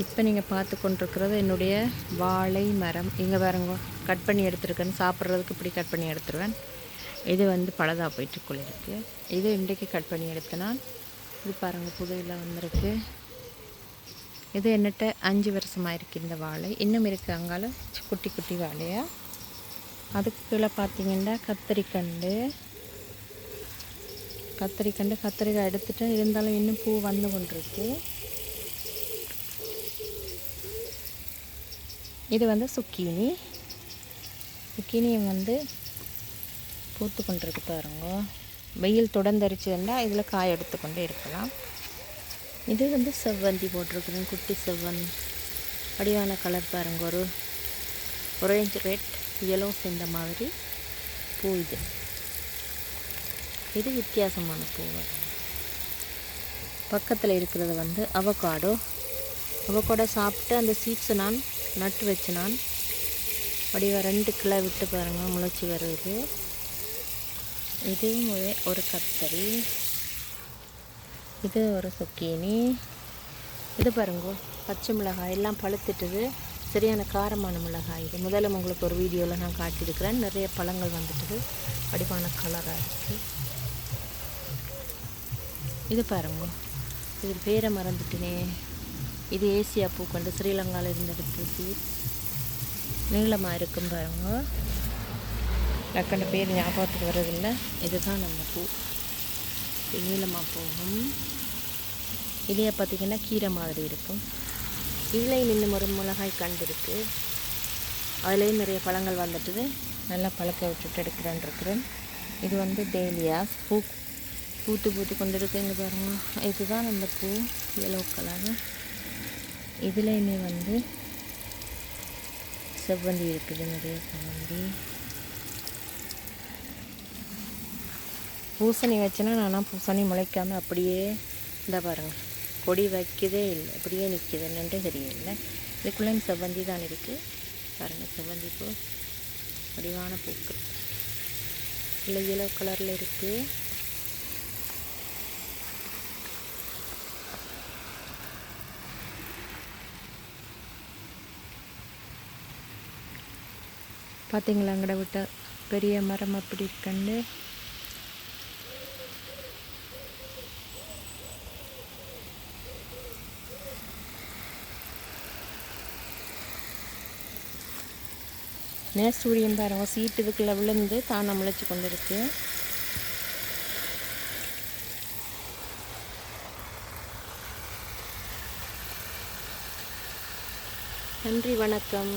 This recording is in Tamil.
இப்போ நீங்கள் பார்த்து கொண்டிருக்கிறது என்னுடைய வாழை மரம். இங்கே பாருங்க கட் பண்ணி எடுத்துருக்கேன்னு சாப்பிட்றதுக்கு இப்படி கட் பண்ணி எடுத்துருவேன். இது வந்து பழதா போயிட்டுக்குள்ளே இருக்குது இது இன்றைக்கு கட் பண்ணி எடுத்தனால் இது பாருங்கள் புதையில் வந்திருக்கு. இது என்னட்ட அஞ்சு வருஷமாக இருக்குது இந்த வாழை. இன்னும் இருக்குது அங்கால குட்டி குட்டி வாழையாக அதுக்கு கீழே பார்த்தீங்கன்னா கத்திரிக்கண்டு. கத்திரிக்கண்டு கத்திரிக்காய் எடுத்துகிட்டு இருந்தாலும் இன்னும் பூ வந்து கொண்டிருக்கு. இது வந்து சுக்கீனி சுக்கீனி வந்து பூத்து கொண்டிருக்கு பாருங்க. வெயில் தொடர்ந்தரிச்சுன்னா இதில் காய் எடுத்துக்கொண்டு இருக்கலாம். இது வந்து செவ்வந்தி போட்டிருக்குது குட்டி செவ்வந்தி அடிவான கலர் பாருங்க ஒரு ஒரேஞ்ச் ரெட் எல்லோ சேர்ந்த மாதிரி பூ இது. இது வித்தியாசமான பூ. பக்கத்தில் இருக்கிறது வந்து அவகாடோ அவகாடோ சாப்பிட்டு அந்த சீட்ஸை நான் நட்டு வச்சு நான் வடிவ ரெண்டு கிளை விட்டு பாருங்கள் முளைச்சி வருது. இதுவும் ஒரு- ஒரு கத்தரி. இது ஒரு சுக்கீனி. இது பாருங்க பச்சை மிளகாய் எல்லாம் பழுத்துட்டுது. சரியான காரமான மிளகாய் இது. முதல்ல உங்களுக்கு ஒரு வீடியோவில் நான் காட்டியிருக்கிறேன். நிறைய பழங்கள் வந்துட்டுது. வடிவான கலராக இருக்குது இது பாருங்க இது பேரை மறந்துட்டேனே. இது ஏசியா பூக்கண்டு ஸ்ரீலங்காவில் இருந்து எடுத்த நீளமாக இருக்கும் பாருங்க. டக்குன்னு பேர் ஞாபகத்துக்கு வர்றதில்லை. இதுதான் நம்ம பூ. இது நீளமாக போகும். இலையை பார்த்திங்கன்னா கீரை மாதிரி இருக்கும். இதில் இன்னும் ஒரு மிளகாய் கண்டு இருக்குது அதுலேயும் நிறைய பழங்கள் வந்துட்டுது. நல்லா பழக்க விட்டுட்டு எடுக்கிறேன் இருக்கிறேன் இது வந்து டேலியாஸ் பூ. பூத்து பூத்து கொண்டு இருக்குங்க பாருங்க. இதுதான் அந்த பூ. எல்லோ கலர் இதுலேயுமே வந்து செவ்வந்தி இருக்குது நிறைய செவ்வந்தி. பூசணி வச்சேன்னா நானா பூசணி முளைக்காமல் அப்படியே இந்த பாருங்கள் கொடி வைக்கதே இல்லை. அப்படியே நிற்கிது என்னன்றே தெரியல. இதுக்குள்ளேயும் செவ்வந்தி தான் இருக்குது பாருங்கள் செவ்வந்தி பூ. வடிவான பூக்கள். இல்லை எல்லோ கலரில் இருக்குது பார்த்தீங்களா அங்கட விட்ட பெரிய மரம் அப்படி இருக்கண்டு நேசூரியம் பாருங்க சீட்டு இதுக்குள்ள விழுந்து தானே முளைச்சி கொண்டு இருக்கு நன்றி வணக்கம்.